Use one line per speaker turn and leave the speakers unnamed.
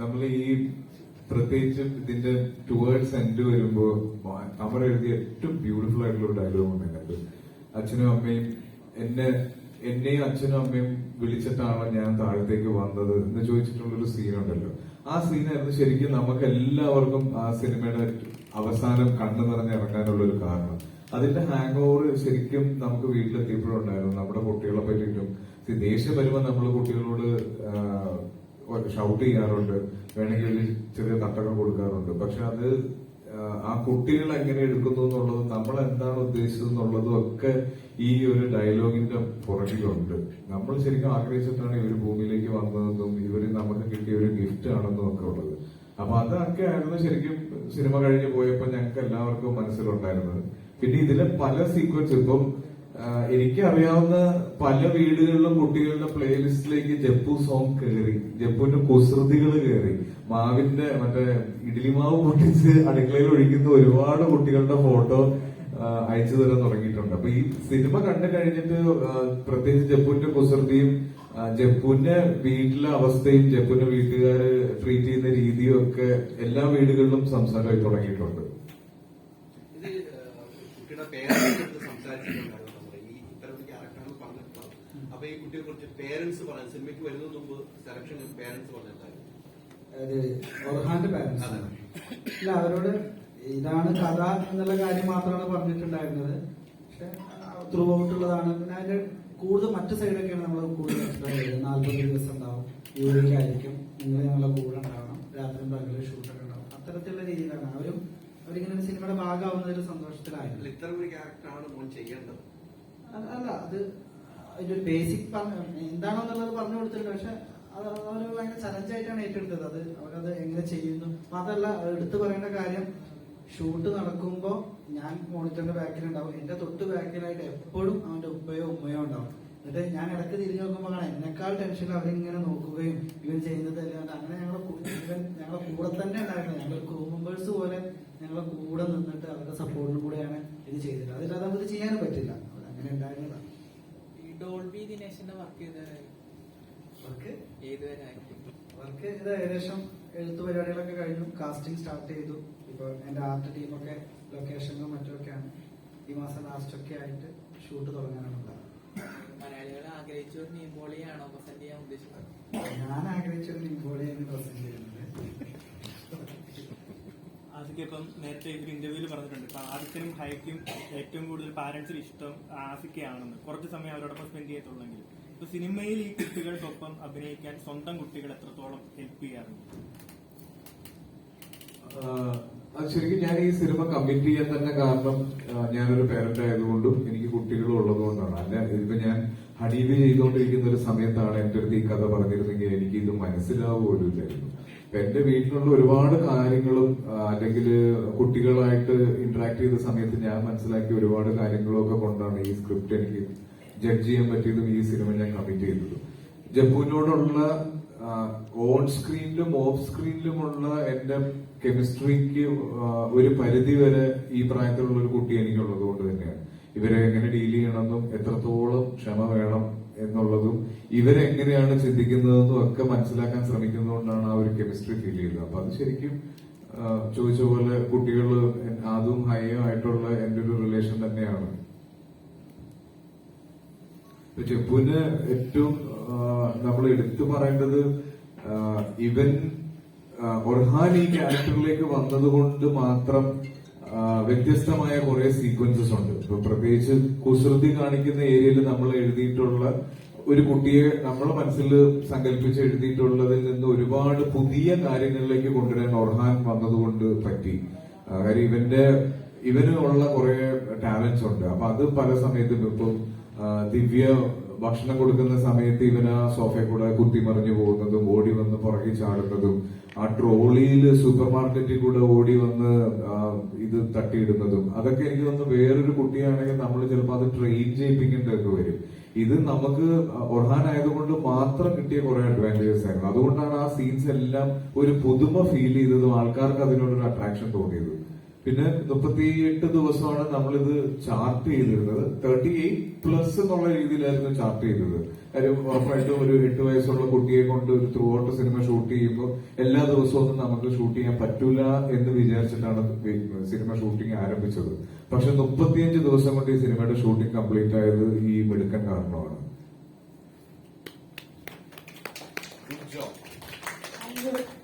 നമ്മൾ ഈ പ്രത്യേകിച്ചും ഇതിന്റെ ടുവേർഡ്സ് എൻഡ് വരുമ്പോ അമർ എഴുതിയ ഏറ്റവും ബ്യൂട്ടിഫുൾ ആയിട്ടുള്ള ഒരു ഡയലോഗ് ഉണ്ടായിരുന്നു അച്ഛനും അമ്മയും എന്നെ എന്നെയും അച്ഛനും അമ്മയും വിളിച്ചിട്ടാണ് ഞാൻ താഴത്തേക്ക് വന്നത് എന്ന് ചോദിച്ചിട്ടുള്ള ഒരു സീൻ ഉണ്ടല്ലോ. ആ സീനായിരുന്നു ശരിക്കും നമുക്ക് എല്ലാവർക്കും ആ സിനിമയുടെ അവസാനം കണ്ണു നിറഞ്ഞ് ഇറങ്ങാനുള്ള ഒരു കാരണം. അതിന്റെ ഹാങ് ഓവർ ശരിക്കും നമുക്ക് വീട്ടിലെത്തിയപ്പോഴുണ്ടായിരുന്നു നമ്മുടെ കുട്ടികളെ പറ്റിയിട്ടും. ദേഷ്യം വരുമ്പോൾ നമ്മൾ കുട്ടികളോട് ഷൗട്ട് ചെയ്യാറുണ്ട് വേണമെങ്കിൽ ഒരു ചെറിയ തട്ടൊക്കെ കൊടുക്കാറുണ്ട്. പക്ഷെ അത് ആ, കുട്ടികൾ എങ്ങനെ എടുക്കുന്നു എന്നുള്ളതും നമ്മൾ എന്താണ് ഉദ്ദേശിച്ചത് എന്നുള്ളതും ഒക്കെ ഈ ഒരു ഡയലോഗിന്റെ പുറകിലുണ്ട്. നമ്മൾ ശരിക്കും ആഗ്രഹിച്ചിട്ടാണ് ഇവർ ഭൂമിയിലേക്ക് വന്നതെന്നും ഇവർ നമുക്ക് കിട്ടിയ ഒരു ഗിഫ്റ്റ് ആണെന്നും ഒക്കെ ഉള്ളത്. അപ്പൊ അതൊക്കെ ആയിരുന്നു ശരിക്കും സിനിമ കഴിഞ്ഞ് പോയപ്പോ ഞങ്ങൾക്ക് എല്ലാവർക്കും മനസ്സിലുണ്ടായിരുന്നത്. പിന്നെ ഇതിലെ പല സീക്വൻസ് ഇപ്പം ആ, എനിക്കറിയാവുന്ന പല വീടുകളിലും കുട്ടികളുടെ പ്ലേലിസ്റ്റിലേക്ക് ജപ്പു സോങ് കയറി ജപ്പുവിന്റെ കുസൃതികൾ കയറി മാവിന്റെ മറ്റേ ഇഡ്ലിമാവ് പൊട്ടിച്ച് അടുക്കളയിൽ ഒഴിക്കുന്ന ഒരുപാട് കുട്ടികളുടെ ഫോട്ടോ അയച്ചു തരാൻ തുടങ്ങിയിട്ടുണ്ട്. അപ്പൊ ഈ സിനിമ കണ്ടു കഴിഞ്ഞിട്ട് പ്രത്യേകിച്ച് ജപ്പുവിന്റെ കുസൃതിയും ജപ്പുവിന്റെ വീട്ടിലെ അവസ്ഥയും ജപ്പുവിന്റെ വീട്ടുകാര് ട്രീറ്റ് ചെയ്യുന്ന രീതിയും ഒക്കെ എല്ലാ വീടുകളിലും സംസാരമായി തുടങ്ങിയിട്ടുണ്ട്.
ഇത് നമ്മുടെ ഈ ഇത്തരത്തിൽ ക്യാരക്ടറാണ് പറഞ്ഞിട്ടുള്ളത് അപ്പൊ ഈ കുട്ടിയെ കുറിച്ച് പേരൻസ് പറയാൻ സിനിമയ്ക്ക് വരുന്നതിന് മുമ്പ് സെലക്ഷൻ പേരൻസ് പറഞ്ഞിട്ടുണ്ടായിരുന്നു
അത് ഒർഹാന്റെ പാരന്റ്സ്
അതെ.
അവരോട് ഇതാണ് കഥ എന്നുള്ള കാര്യം മാത്രമാണ് പറഞ്ഞിട്ടുണ്ടായിരുന്നത്. പക്ഷെ ത്രൂ ഔട്ടുള്ളതാണ് പിന്നെ അതിന്റെ കൂടുതൽ മറ്റു സൈഡൊക്കെയാണ് നമ്മൾ കൂടുതൽ എക്സ്പ്ലെയിൻ ചെയ്തത് നാല്പത് ദിവസം ഉണ്ടാവും. യൂണിക്കായിരിക്കും നിങ്ങൾ നമ്മളെ കൂടെ ഉണ്ടാവണം. രാത്രി പകൽ ഷൂട്ടൊക്കെ ഉണ്ടാവും. അത്തരത്തിലുള്ള രീതിയിലാണ്. അവരും അവരിങ്ങനെ ഒരു സിനിമയുടെ ഭാഗമാവുന്നതിൽ സന്തോഷത്തിലായിരുന്നു.
ഇത്ര ഒരു ക്യാരക്ടറാണ് മോൻ ചെയ്യേണ്ടത്.
അല്ല അത് അതിന്റെ ബേസിക് എന്താണെന്നുള്ളത് പറഞ്ഞു കൊടുത്തിട്ടുണ്ട്. പക്ഷെ അത് അവർ ഭയങ്കര ചലഞ്ചായിട്ടാണ് ഏറ്റെടുത്തത്. അത് അവരത് എങ്ങനെ ചെയ്യുന്നു? അതല്ല എടുത്തു പറയേണ്ട കാര്യം ഷൂട്ട് നടക്കുമ്പോ ഞാൻ മോണിറ്ററിന്റെ ബാക്കിലുണ്ടാവും. എന്റെ തൊട്ട് ബാക്കിലായിട്ട് എപ്പോഴും അവന്റെ ഉപ്പയോ ഉമ്മയോ ഉണ്ടാവും. എന്നിട്ട് ഞാൻ ഇടയ്ക്ക് തിരിഞ്ഞു നോക്കുമ്പോൾ കാണാം എന്നെക്കാൾ ടെൻഷൻ അവരിങ്ങനെ നോക്കുകയും ഇവൻ ചെയ്യുന്നത് അല്ലാണ്ട് അങ്ങനെ ഞങ്ങളെ ഇവൻ ഞങ്ങളെ കൂടെ തന്നെ ഉണ്ടായിരുന്നു. ഞങ്ങൾ ക്രൂ മെമ്പേഴ്സ് പോലെ ഞങ്ങളെ കൂടെ നിന്നിട്ട് അവരുടെ സപ്പോർട്ടിലൂടെയാണ് ഇത് ചെയ്തിട്ട് അതില്ലാതെ നമുക്ക് ചെയ്യാനും പറ്റില്ല. അങ്ങനെ ഉണ്ടായിരുന്നതാണ്
ഡോൾബി ദിനേശന്റെ വർക്ക് വർക്ക്
വർക്ക്
ഏതുവരെ
ഇത് ഏകദേശം എഴുത്ത് പരിപാടികളൊക്കെ കഴിഞ്ഞു. കാസ്റ്റിംഗ് സ്റ്റാർട്ട് ചെയ്തു. ഇപ്പൊ എന്റെ ആർട്ട് ടീമൊക്കെ ലൊക്കേഷനിലും മറ്റുമൊക്കെയാണ്. ഈ മാസം ലാസ്റ്റ് ഒക്കെ ആയിട്ട് ഷൂട്ട് തുടങ്ങാനാണ്
മലയാളികൾ ആഗ്രഹിച്ച ഒരു നീമ്പോളിയാണോ പ്രസന്റ് ചെയ്യാൻ ഉദ്ദേശിക്കുന്നത്
ഞാൻ ആഗ്രഹിച്ചൊരു നീമ്പോളിയാണ് പ്രസന്റ് ചെയ്യുന്നത്.
ആസിക്ക് ഇപ്പം നേരത്തെ ഒരു ഇന്റർവ്യൂവിൽ പറഞ്ഞിട്ടുണ്ട്. ഇപ്പൊ ആദിത്യനും ഹൈക്കും ഏറ്റവും കൂടുതൽ പാരന്റ്സിന് ഇഷ്ടം ആസിക്കയാണെന്ന് കുറച്ച് സമയം അവരോടൊപ്പം സ്പെൻഡ് ചെയ്യത്തുള്ളെങ്കിൽ ഇപ്പൊ സിനിമയിൽ ഈ കുട്ടികൾക്കൊപ്പം അഭിനയിക്കാൻ സ്വന്തം കുട്ടികൾ എത്രത്തോളം ഹെൽപ്പ് ചെയ്യാറുണ്ട്?
ശരിക്കും ഞാൻ ഈ സിനിമ കമ്മിറ്റ് ചെയ്യാൻ തന്നെ കാരണം ഞാനൊരു പേരന്റ് ആയതുകൊണ്ടും എനിക്ക് കുട്ടികളും ഉള്ളതുകൊണ്ടാണ് അല്ല ഇതിപ്പോ ഞാൻ ഹണീബി ചെയ്തുകൊണ്ടിരിക്കുന്ന ഒരു സമയത്താണ് എന്റെ അടുത്ത് ഈ കഥ പറഞ്ഞിരുന്നെങ്കിൽ എനിക്ക് ഇത് മനസ്സിലാവുക ഇല്ലായിരുന്നു അപ്പൊ എന്റെ വീട്ടിലുള്ള ഒരുപാട് കാര്യങ്ങളും അല്ലെങ്കിൽ കുട്ടികളായിട്ട് ഇന്ററാക്ട് ചെയ്ത സമയത്ത് ഞാൻ മനസ്സിലാക്കിയ ഒരുപാട് കാര്യങ്ങളൊക്കെ കൊണ്ടാണ് ഈ സ്ക്രിപ്റ്റ് എനിക്ക് ജഡ്ജ് ചെയ്യാൻ പറ്റിയതും ഈ സിനിമ ഞാൻ കമ്മിറ്റ് ചെയ്തത്. ജപ്പുവിനോടുള്ള ഓൺ സ്ക്രീനിലും ഓഫ് സ്ക്രീനിലുമുള്ള എന്റെ കെമിസ്ട്രിക്ക് ഒരു പരിധി വരെ ഈ പ്രായത്തിലുള്ള ഒരു കുട്ടി എനിക്കുള്ളത് കൊണ്ട് തന്നെയാണ്. ഇവരെ എങ്ങനെ ഡീൽ ചെയ്യണമെന്നും എത്രത്തോളം ക്ഷമ വേണം എന്നുള്ളതും ഇവരെങ്ങനെയാണ് ചിന്തിക്കുന്നതെന്നും ഒക്കെ മനസ്സിലാക്കാൻ ശ്രമിക്കുന്നതുകൊണ്ടാണ് ആ ഒരു കെമിസ്ട്രി ഫീൽ ചെയ്തത്. അപ്പൊ അത് ശരിക്കും ചോദിച്ച പോലെ കുട്ടികൾ അതും ഹൈയോ ആയിട്ടുള്ള എന്റെ ഒരു റിലേഷൻ തന്നെയാണ്. ചെപ്പുവിന് ഏറ്റവും നമ്മൾ എടുത്തു പറയേണ്ടത് ഇവൻ ഒർഹാൻ ഈ ക്യാരക്ടറിലേക്ക് വന്നതുകൊണ്ട് മാത്രം വ്യത്യസ്തമായ കുറെ സീക്വൻസസ് ഉണ്ട്. ഇപ്പൊ പ്രത്യേകിച്ച് കുസൃതി കാണിക്കുന്ന ഏരിയയിൽ നമ്മൾ എഴുതിയിട്ടുള്ള ഒരു കുട്ടിയെ നമ്മളെ മനസ്സിൽ സങ്കല്പിച്ച് എഴുതിയിട്ടുള്ളതിൽ നിന്ന് ഒരുപാട് പുതിയ കാര്യങ്ങളിലേക്ക് കൊണ്ടുവരാൻ ഒർഹാൻ വന്നതുകൊണ്ട് പറ്റി. കാര്യം ഇവന്റെ ഇവനുള്ള കുറെ ടാലൻസ് ഉണ്ട്. അപ്പൊ അത് പല സമയത്തും ഇപ്പം ദിവ്യ ഭക്ഷണം കൊടുക്കുന്ന സമയത്ത് ഇവന് സോഫയിൽ കൂടെ കുത്തിമറിഞ്ഞു പോകുന്നതും ഓടി വന്ന് പുറകെ ചാടുന്നതും ആ ട്രോളിയിൽ സൂപ്പർ മാർക്കറ്റിൽ കൂടെ ഓടി വന്ന് ഇത് തട്ടിയിടുന്നതും അതൊക്കെ എനിക്ക് തോന്നുന്നു വേറൊരു കുട്ടിയാണെങ്കിൽ നമ്മൾ ചിലപ്പോൾ അത് ട്രെയിൻ ചെയ്യിപ്പിക്കേണ്ടതൊക്കെ വരും. ഇത് നമുക്ക് ഒർഹാൻ ആയതുകൊണ്ട് മാത്രം കിട്ടിയ കുറെ അഡ്വാന്റേജസ് ആയിരുന്നു. അതുകൊണ്ടാണ് ആ സീൻസ് എല്ലാം ഒരു പുതുമ ഫീൽ ചെയ്തതും ആൾക്കാർക്ക് അതിനോടൊരു അട്രാക്ഷൻ തോന്നിയത്. പിന്നെ മുപ്പത്തിയെട്ട് ദിവസമാണ് നമ്മളിത് ചാർട്ട് ചെയ്തിരുന്നത്. തേർട്ടി എയ്റ്റ് പ്ലസ് എന്നുള്ള രീതിയിലായിരുന്നു ചാർട്ട് ചെയ്തത്. കാര്യം ഉറപ്പായിട്ടും ഒരു എട്ട് വയസ്സുള്ള കുട്ടിയെ കൊണ്ട് ഒരു ത്രൂ ഔട്ട് സിനിമ ഷൂട്ട് ചെയ്യുമ്പോൾ എല്ലാ ദിവസവും ഒന്നും നമുക്ക് ഷൂട്ട് ചെയ്യാൻ പറ്റൂല എന്ന് വിചാരിച്ചിട്ടാണ് സിനിമ ഷൂട്ടിംഗ് ആരംഭിച്ചത്. പക്ഷെ മുപ്പത്തിയഞ്ച് ദിവസം കൊണ്ട് ഈ സിനിമയുടെ ഷൂട്ടിംഗ് കംപ്ലീറ്റ് ആയത് ഈ മിടുക്കൻ കാരണമാണ്.
Good job